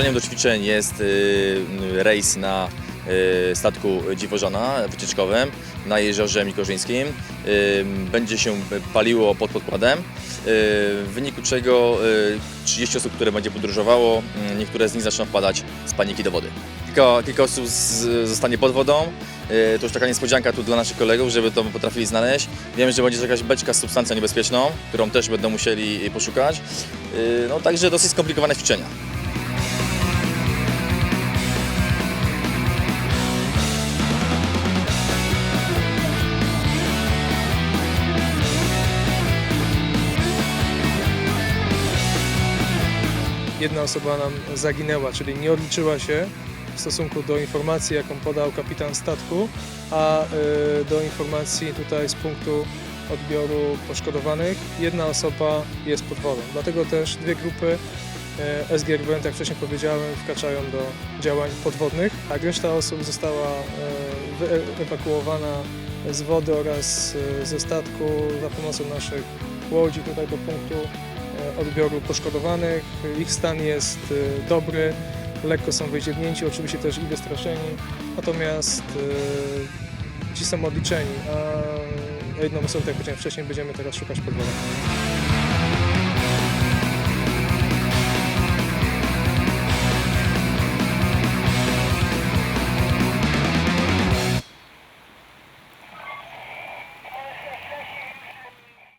zadaniem do ćwiczeń jest y, rejs na y, statku Dziwożona wycieczkowym na jeziorze Mikorzyńskim. Y, Będzie się paliło pod podkładem, y, w wyniku czego y, 30 osób, które będzie podróżowało, y, niektóre z nich zaczną wpadać z paniki do wody. Kilka, kilka osób z, zostanie pod wodą. Y, To już taka niespodzianka tu dla naszych kolegów, żeby to potrafili znaleźć. Wiemy, że będzie jakaś beczka z substancją niebezpieczną, którą też będą musieli poszukać. Y, No także dosyć skomplikowane ćwiczenia. Jedna osoba nam zaginęła, czyli nie odliczyła się w stosunku do informacji, jaką podał kapitan statku, a y, do informacji tutaj z punktu odbioru poszkodowanych jedna osoba jest pod wodą. Dlatego też dwie grupy y, SGRW, jak wcześniej powiedziałem, wkraczają do działań podwodnych, a reszta osób została y, wyewakuowana z wody oraz ze statku za pomocą naszych łodzi tutaj do punktu e, odbioru poszkodowanych. Ich stan jest e, dobry, lekko są wyziewnięci, oczywiście też i wystraszeni, natomiast e, ci są odliczeni, a jedną osobę, jak powiedziałem wcześniej, będziemy teraz szukać pod wodą.